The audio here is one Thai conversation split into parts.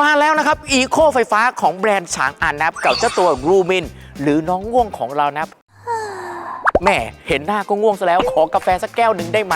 มาแล้วนะครับ อีโคไฟฟ้าของแบรนด์ฉางอันนะครับกับเจ้าตัวรูมิน หรือน้องง่วงของเรานะครับแม่เห็นหน้าก็ง่วงซะแล้วขอกาแฟสักแก้วหนึ่งได้ไหม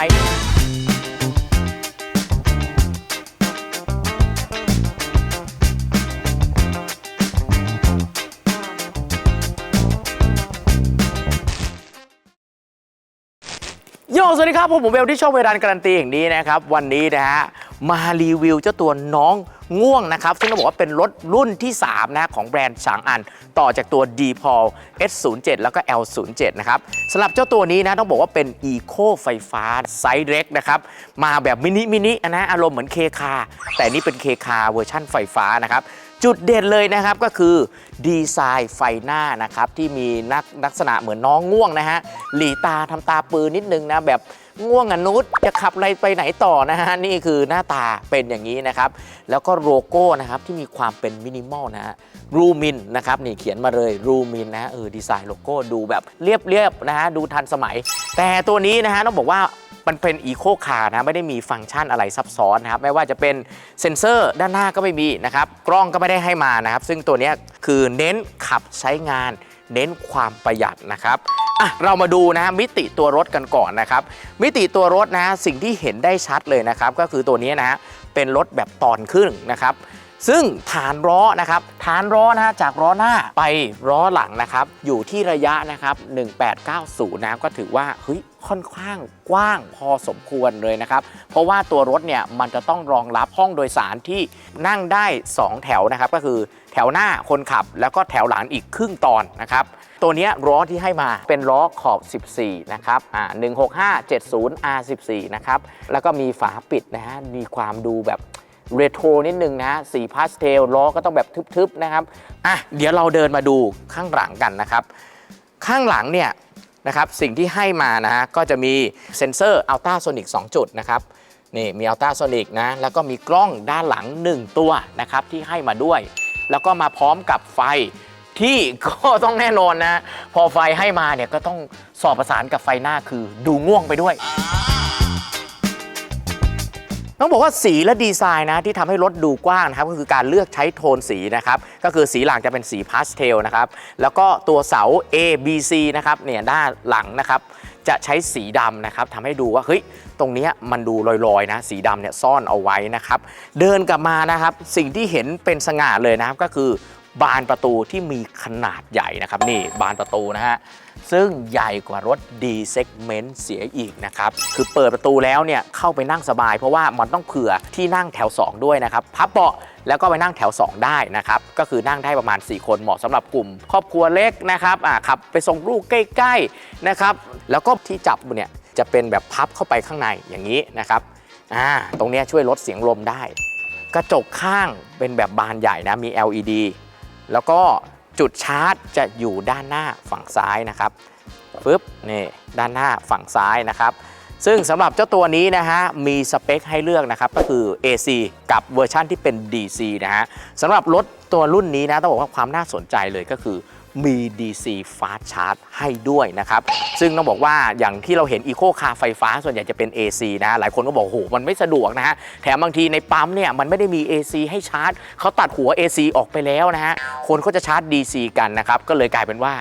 โยสวัสดีครับผมผมเบลที่ช่องเวลานการันตีแห่งนี้นะครับ วันนี้นะฮะ มารีวิวเจ้าตัวน้องง่วงนะครับ ซึ่งต้องบอกว่าเป็นรถรุ่นที่ 3 นะของแบรนด์ฉางอัน ต่อจากตัว d p a u l S07 แล้วก็ L07 นะครับสำหรับเจ้าตัวนี้นะต้องบอกว่าเป็น Eco ไฟฟ้าไซส์เล็กนะครับ มาแบบมินิมินินะอารมณ์เหมือนเคคาแต่นี่เป็นเคคาเวอร์ชั่นไฟฟ้านะครับจุดเด่นเลยนะครับก็คือดีไซน์ไฟหน้านะครับที่มีนักลักษณะเหมือนน้องง่วงนะฮะหลีตาทำตาปืนนิดนึงนะแบบ ง่วงอะนุชจะขับอะไรไปไหนต่อนะฮะ นี่คือหน้าตาเป็นอย่างนี้นะครับ แล้วก็โลโก้นะครับที่มีความเป็นมินิมอลนะฮะรูมินนะครับนี่เขียนมาเลยรูมินนะเออดีไซน์โลโก้ดูแบบเรียบๆนะฮะดูทันสมัย แต่ตัวนี้นะฮะต้องบอกว่ามันเป็นอีโคคาร์นะไม่ได้มีฟังก์ชันอะไรซับซ้อนนะครับไม่ว่าจะเป็นเซ็นเซอร์ด้านหน้าก็ไม่มีนะครับกล้องก็ไม่ได้ให้มานะครับ ซึ่งตัวนี้คือเน้นขับใช้งาน เน้นความประหยัดนะครับอะเรามาดูนะมิติตัวรถกันก่อนนะครับ มิติตัวรถนะสิ่งที่เห็นได้ชัดเลยนะครับ ก็คือตัวนี้นะฮะเป็นรถแบบตอนครึ่งนะครับ ซึ่งฐานล้อนะครับฐานล้อนะฮะจากล้อหน้าไปล้อหลังนะครับอยู่ที่ระยะนะครับ1890นะก็ถือว่าเฮ้ยค่อนข้างกว้างพอสมควรเลยนะครับ เพราะว่าตัวรถเนี่ยมันจะต้องรองรับห้องโดยสารที่นั่งได้ 2 แถวนะครับ ก็คือแถวหน้าคนขับ แล้วก็แถวหลังอีกครึ่งตอนนะครับ ตัวนี้ล้อที่ให้มาเป็นล้อขอบ 14 นะครับอ่า165 70 R14 นะครับ แล้วก็มีฝาปิดนะฮะมีความดูแบบ เรโทรนิดนึงนะฮะสีพาสเทลล้อก็ต้องแบบทึบๆนะครับอะเดี๋ยวเราเดินมาดูข้างหลังกันนะครับ ข้างหลังเนี่ยนะครับสิ่งที่ให้มานะฮะก็จะมีเซ็นเซอร์อัลตราโซนิก2จุดนะครับนี่มีอัลตราโซนิกนะแล้วก็มีกล้องด้านหลัง 1 ตัวนะครับที่ให้มาด้วย แล้วก็มาพร้อมกับไฟที่ก็ต้องแน่นอนนะ พอไฟให้มาเนี่ยก็ต้องสอบประสานกับไฟหน้าคือดูง่วงไปด้วย ต้องบอกว่าสีและดีไซน์นะที่ทำให้รถดูกว้างนะครับก็คือการเลือกใช้โทนสีนะครับก็คือสีหลังจะเป็นสีพาสเทลนะครับแล้วก็ตัวเสา A B C นะครับเนี่ยด้านหลังนะครับจะใช้สีดำนะครับทำให้ดูว่าเฮ้ยตรงนี้มันดูลอยๆนะสีดำเนี่ยซ่อนเอาไว้นะครับเดินกลับมานะครับสิ่งที่เห็นเป็นสง่าเลยนะครับก็คือ บานประตูที่มีขนาดใหญ่นะครับนี่บานประตูนะฮะซึ่งใหญ่กว่ารถ D segment เสียอีกนะครับ คือเปิดประตูแล้วเนี่ยเข้าไปนั่งสบาย เพราะว่ามันต้องเผื่อที่นั่งแถว 2 ด้วยนะครับ พับเบาะแล้วก็ไปนั่งแถว 2 ได้นะครับ ก็คือนั่งได้ประมาณ 4 คนเหมาะสำหรับกลุ่ม ครอบครัวเล็กนะครับอ่าขับไปส่งลูกใกล้ๆนะครับ แล้วก็ที่จับเนี่ยจะเป็นแบบพับเข้าไปข้างในอย่างนี้นะครับอ่าตรงนี้ช่วยลดเสียงลมได้ กระจกข้างเป็นแบบบานใหญ่นะมี LED แล้วก็จุดชาร์จจะอยู่ด้านหน้าฝั่งซ้ายนะครับปึ๊บนี่ด้านหน้าฝั่งซ้ายนะครับ ซึ่งสำหรับเจ้าตัวนี้นะฮะมีสเปคให้เลือกนะครับก็คือ AC กับเวอร์ชั่นที่เป็น DC นะฮะสำหรับรถตัวรุ่นนี้นะต้องบอกว่าความน่าสนใจเลยก็คือ มี DC Fast Charge ให้ด้วยนะครับ ซึ่งต้องบอกว่าอย่างที่เราเห็น Eco Car ไฟฟ้าส่วนใหญ่จะเป็น AC นะ หลายคนก็บอกโหมันไม่สะดวกนะฮะ แถมบางทีในปั๊มเนี่ย มันไม่ได้มี AC ให้ชาร์จ เขาตัดหัว AC ออกไปแล้วนะฮะ คนก็จะชาร์จ DC กันนะครับ ก็เลยกลายเป็นว่า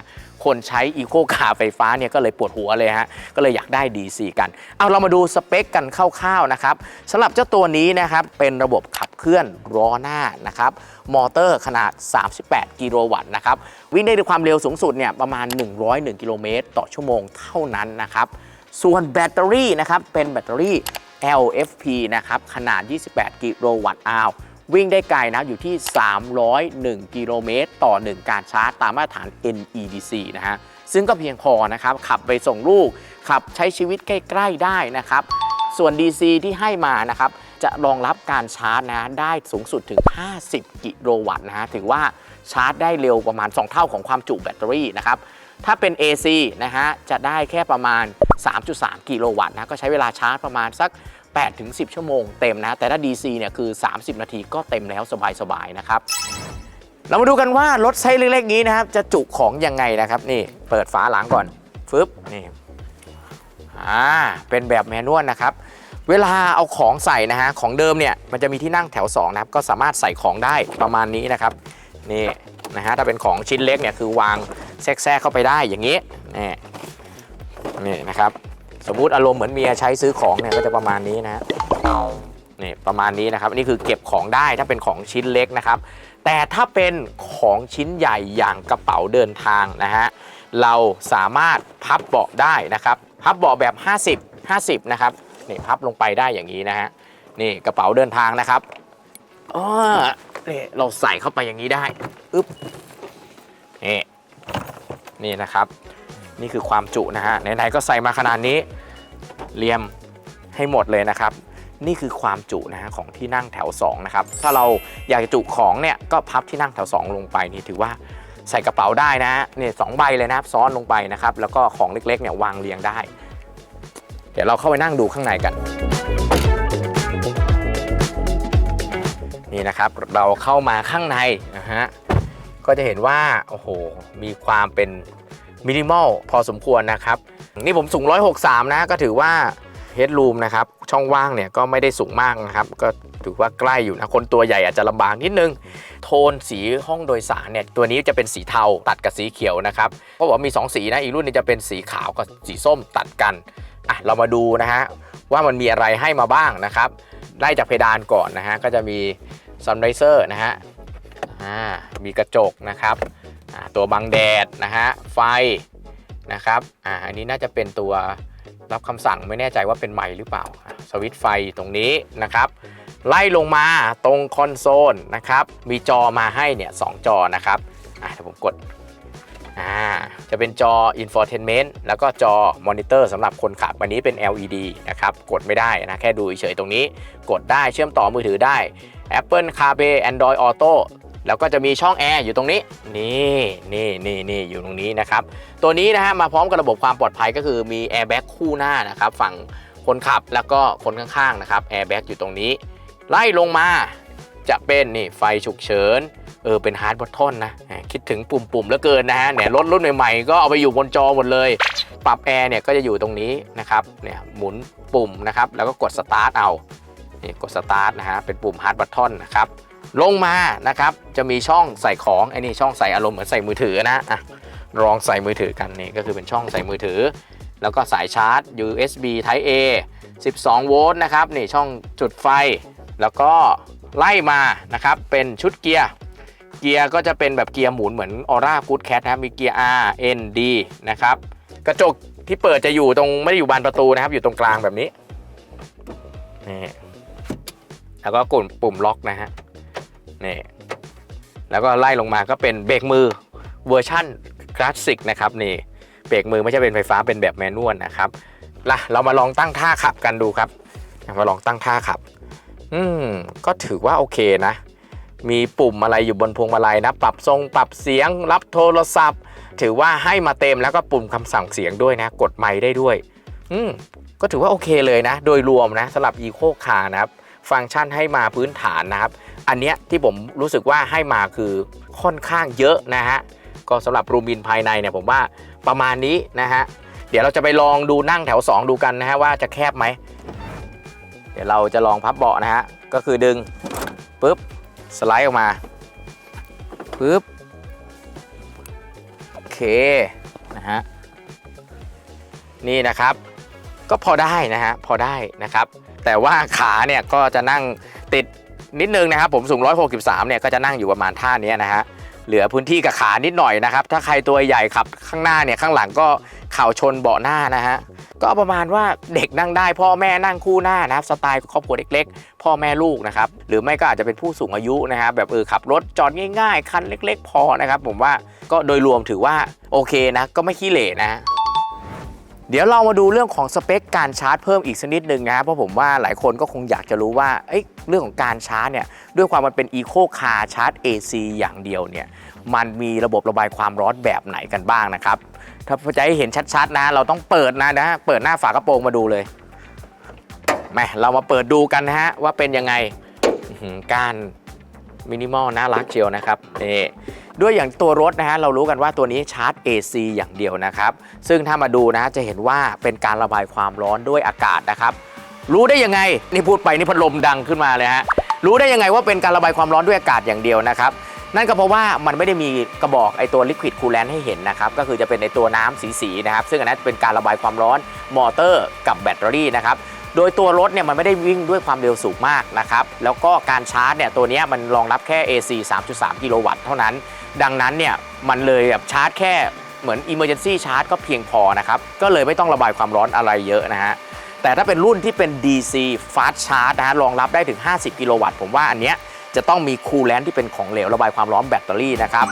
คนใช้ Eco Car ไฟฟ้าเนี่ยก็เลยปวดหัวเลยฮะก็เลยอยากได้ DC กัน เอาเรามาดูสเปคกันคร่าวๆนะครับสำหรับเจ้าตัวนี้นะครับเป็นระบบขับเคลื่อนล้อหน้านะครับมอเตอร์ขนาด 38 กิโลวัตต์นะครับวิ่งได้ด้วยความเร็วสูงสุดเนี่ยประมาณ 101 กิโลเมตรต่อชั่วโมงเท่านั้นนะครับส่วนแบตเตอรี่นะครับเป็นแบตเตอรี่ LFP นะครับขนาด 28 กิโลวัตต์อาว วิ่งได้ไกลนะอยู่ที่ 301 กิโลเมตรต่อ 1 การชาร์จตามมาตรฐาน NEDC นะฮะซึ่งก็เพียงพอนะครับ ขับไปส่งลูก ขับใช้ชีวิตใกล้ ๆ ได้นะครับ ส่วน DC ที่ให้มานะครับ จะรองรับการชาร์จนะได้สูงสุดถึง 50 กิโลวัตต์นะฮะถือว่าชาร์จได้เร็วประมาณ 2 เท่าของความจุแบตเตอรี่นะครับถ้าเป็น AC นะฮะจะได้แค่ประมาณ 3.3 กิโลวัตต์นะก็ใช้เวลาชาร์จประมาณสัก 8ถึง10 ชั่วโมงเต็มนะ แต่ถ้า DC เนี่ยคือ 30 นาทีก็เต็มแล้วสบายๆนะครับ เรามาดูกันว่ารถไซส์เล็กๆนี้นะครับ จะจุของยังไงนะครับ นี่เปิดฝาหลังก่อนฟึบนี่อ่าเป็นแบบแมนนวลนะครับเวลาเอาของใส่นะฮะของเดิมเนี่ยมันจะมีที่นั่งแถว2นะครับก็สามารถใส่ของได้ประมาณนี้นะครับนี่นะฮะถ้าเป็นของชิ้นเล็กเนี่ยคือวางแทรกเข้าไปได้อย่างนี้นี่นี่นะครับ สมมุติอารมณ์เหมือนเมียใช้ซื้อของเนี่ยก็จะประมาณนี้นะฮะนี่ประมาณนี้นะครับอันนี่คือเก็บของได้ถ้าเป็นของชิ้นเล็กนะครับ แต่ถ้าเป็นของชิ้นใหญ่อย่างกระเป๋าเดินทางนะฮะเราสามารถพับเบาะได้นะครับ พับเบาะแบบ 50 50 นะครับนี่พับลงไปได้อย่างนี้นะฮะนี่กระเป๋าเดินทางนะครับอ๋อนี่เราใส่เข้าไปอย่างนี้ได้อึ๊บนี่นี่นะครับ นี่คือความจุนะฮะไหนๆก็ใส่มาขนาดนี้เรียมให้หมดเลยนะครับ นี่คือความจุนะฮะของที่นั่งแถว2นะครับถ้าเราอยากจะจุของเนี่ยก็พับที่นั่งแถว 2 ลงไปนี่ถือว่าใส่กระเป๋าได้นะฮะเนี่ยสองใบเลยนะครับซ้อนลงไปนะครับแล้วก็ของเล็กๆเนี่ยวางเรียงได้ เดี๋ยวเราเข้าไปนั่งดูข้างในกันนี่นะครับเราเข้ามาข้างในนะฮะก็จะเห็นว่าโอ้โหมีความเป็น มินิมอลพอสมควรนะครับ นี่ผมสูง 163 นะก็ถือว่าเฮดรูมนะครับช่องว่างเนี่ยก็ไม่ได้สูงมากนะครับ ก็ถือว่าใกล้อยู่นะ คนตัวใหญ่อาจจะลำบากนิดนึง โทนสีห้องโดยสารเนี่ย ตัวนี้จะเป็นสีเทาตัดกับสีเขียวนะครับก็บอกมี 2 สีนะ อีกรุ่นนึงจะเป็นสีขาวกับสีส้มตัดกันอะเรามาดูนะฮะ ว่ามันมีอะไรให้มาบ้างนะครับ ไล่จากเพดานก่อนนะฮะ ก็จะมีซันไรเซอร์นะฮะอ่ามีกระจกนะครับ ตัวบังแดดนะฮะไฟนะครับอ่าอันนี้น่าจะเป็นตัวรับคำสั่งไม่แน่ใจว่าเป็นไมค์หรือเปล่า สวิตช์ไฟตรงนี้นะครับ ไล่ลงมาตรงคอนโซลนะครับ มีจอมาให้เนี่ยสองจอนะครับอ่าเดี๋ยวผมกดอ่าจะเป็นจอ infotainment แล้วก็จอมอนิเตอร์สำหรับคนขับอันนี้เป็น LED นะครับ กดไม่ได้นะ แค่ดูเฉยๆตรงนี้ กดได้เชื่อมต่อมือถือได้ Apple CarPlay Android Auto แล้วก็จะมีช่องแอร์อยู่ตรงนี้ นี่นี่นี่นี่อยู่ตรงนี้นะครับ ตัวนี้นะฮะมาพร้อมกับระบบความปลอดภัยก็คือมีแอร์แบ็กคู่หน้านะครับฝั่งคนขับแล้วก็คนข้างๆนะครับแอร์แบ็กอยู่ตรงนี้ ไล่ลงมาจะเป็นนี่ไฟฉุกเฉินเออเป็นฮาร์ดบอททอนนะคิดถึงปุ่มๆเหลือเกินนะฮะเนี่ยรถรุ่นใหม่ๆ ก็เอาไปอยู่บนจอหมดเลย ปรับแอร์เนี่ยก็จะอยู่ตรงนี้นะครับเนี่ยหมุนปุ่มนะครับแล้วก็กดสตาร์ทเอานี่กดสตาร์ทนะฮะเป็นปุ่มฮาร์ดบอททอนนะครับ ลงมานะครับจะมีช่องใส่ของไอ้นี่ช่องใส่อารมณ์เหมือนใส่มือถือนะอะลองใส่มือถือกันนี่ก็คือเป็นช่องใส่มือถือ แล้วก็สายชาร์จ USB Type A 12 โวลต์นะครับนี่ช่องจุดไฟ แล้วก็ไล่มานะครับเป็นชุดเกียร์เกียร์ก็จะเป็นแบบเกียร์หมุนเหมือนออร่ากูดแคทนะครับมีเกียร์ R N D นะครับกระจกที่เปิดจะอยู่ตรงไม่ได้อยู่บานประตูนะครับ อยู่ตรงกลางแบบนี้นี่แล้วก็กดปุ่มล็อกนะฮะ นี่แล้วก็ไล่ลงมาก็เป็นเบรกมือเวอร์ชั่นคลาสสิกนะครับนี่เบรกมือไม่ใช่เป็นไฟฟ้าเป็นแบบแมนนวลนะครับล่ะเรามาลองตั้งท่าขับกันดูครับมาลองตั้งท่าขับ อืมก็ถือว่าโอเคนะ มีปุ่มอะไรอยู่บนพวงมาลัยนะ ปรับทรงปรับเสียง รับโทรศัพท์ ถือว่าให้มาเต็มแล้วก็ปุ่มคำสั่งเสียงด้วยนะ กดไมค์ได้ด้วย อืมก็ถือว่าโอเคเลยนะ โดยรวมนะสำหรับ Eco Car นะครับ ฟังก์ชันให้มาพื้นฐานนะครับ อันเนี้ยที่ผมรู้สึกว่าให้มาคือค่อนข้างเยอะนะฮะก็สำหรับรูมินภายในเนี่ยผมว่าประมาณนี้นะฮะเดี๋ยวเราจะไปลองดูนั่งแถว 2 ดูกันนะฮะว่าจะแคบไหมเดี๋ยวเราจะลองพับเบาะนะฮะก็คือดึงปุ๊บสไลด์ออกมาปุ๊บโอเคนะฮะนี่นะครับก็พอได้นะฮะพอได้นะครับ แต่ว่าขาเนี่ยก็จะนั่งติด นิดนึงนะครับผมสูง 163 เนี่ยก็จะนั่งอยู่ประมาณท่านี้นะฮะเหลือพื้นที่กับขานิดหน่อยนะครับ ถ้าใครตัวใหญ่ขับข้างหน้าเนี่ยข้างหลังก็เข่าชนเบาะหน้านะฮะก็ประมาณว่าเด็กนั่งได้ พ่อแม่นั่งคู่หน้านะครับสไตล์ครอบครัวเล็กๆ พ่อแม่ลูกนะครับหรือไม่ก็อาจจะเป็นผู้สูงอายุนะครับแบบเออขับรถจอดง่ายๆคันเล็ก ๆ พอนะครับผมว่าก็โดยรวมถือว่าโอเคนะก็ไม่ขี้เหร่นะ เดี๋ยวเรามาดูเรื่องของสเปคการชาร์จเพิ่มอีกสักนิดหนึ่งนะครับเพราะผมว่าหลายคนก็คงอยากจะรู้ว่าเเรื่องของการชาร์จเนี่ยด้วยความมันเป็น Eco Car ชาร์จ AC อย่างเดียวเนี่ยมันมีระบบระบายความร้อนแบบไหนกันบ้างนะครับ ถ้าจะให้เห็นชัดๆนะ เราต้องเปิดนะนะเปิดหน้าฝากระโปรงมาดูเลยแหมเรามาเปิดดูกันนะฮะว่าเป็นยังไงการมินิมอลน่ารักเชียวนะครับนี่ ด้วยอย่างตัวรถนะฮะเรารู้กันว่าตัวนี้ชาร์จ AC อย่างเดียวนะครับ ซึ่งถ้ามาดูนะจะเห็นว่าเป็นการระบายความร้อนด้วยอากาศนะครับรู้ได้ยังไงนี่พูดไปนี่พัดลมดังขึ้นมาเลยฮะรู้ได้ยังไงว่าเป็นการระบายความร้อนด้วยอากาศอย่างเดียวนะครับนั่นก็เพราะว่ามันไม่ได้มีกระบอกไอตัวลิควิดคูลแลนให้เห็นนะครับ ก็คือจะเป็นในตัวน้ำสีๆนะครับ ซึ่งอันนั้นเป็นการระบายความร้อนมอเตอร์กับแบตเตอรี่นะครับ โดยตัวรถเนี่ยมันไม่ได้วิ่งด้วยความเร็วสูงมากนะครับ แล้วก็การชาร์จเนี่ยตัวนี้มันรองรับแค่ AC 3.3 กิโลวัตต์เท่านั้น ดังนั้นเนี่ยมันเลยแบบชาร์จแค่เหมือน Emergency Charge ก็เพียงพอนะครับ ก็เลยไม่ต้องระบายความร้อนอะไรเยอะนะฮะ แต่ถ้าเป็นรุ่นที่เป็น DC Fast Charge นะฮะรองรับได้ถึง 50 กิโลวัตต์ผมว่าอันเนี้ยจะต้องมีคูลแลนที่เป็นของเหลวระบายความร้อนแบตเตอรี่นะครับ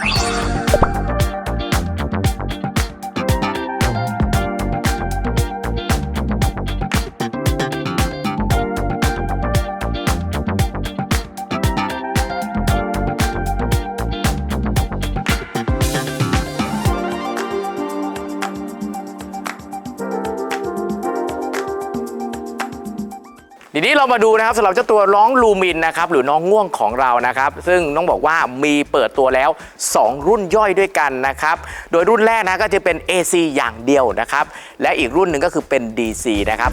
นี้เรามาดูนะครับสำหรับเจ้าตัวร้องลูมินนะครับหรือน้องง่วงของเรานะครับ ซึ่งต้องบอกว่ามีเปิดตัวแล้ว 2 รุ่นย่อยด้วยกันนะครับ โดยรุ่นแรกนะก็จะเป็น AC อย่างเดียวนะครับ และอีกรุ่นหนึ่งก็คือเป็น DC นะครับ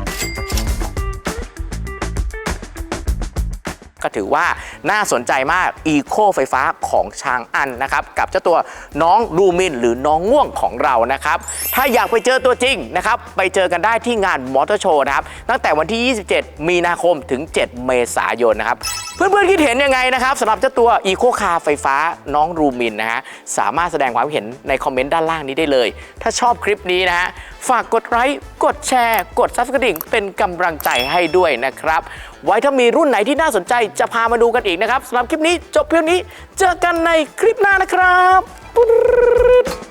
ถือว่าน่าสนใจมากอีโคไฟฟ้าของชางอันนะครับกับเจ้าตัวน้องลูมินหรือน้องง่วงของเรานะครับถ้าอยากไปเจอตัวจริงนะครับไปเจอกันได้ที่งานมอเตอร์โชว์นะครับตั้งแต่วันที่ 27 มีนาคมถึง 7 เมษายนนะครับเพื่อนๆคิดเห็นยังไงนะครับสำหรับเจ้าตัวอีโคคาร์ไฟฟ้าน้องลูมินนะฮะสามารถแสดงความเห็นในคอมเมนต์ด้านล่างนี้ได้เลย ถ้าชอบคลิปนี้นะฮะฝากกดไลค์กดแชร์ กดซับสไครต์เป็นกำลังใจให้ด้วยนะครับ ไว้ถ้ามีรุ่นไหนที่น่าสนใจจะพามาดูกันอีกนะครับสำหรับคลิปนี้จบเพียงนี้ เจอกันในคลิปหน้านะครับ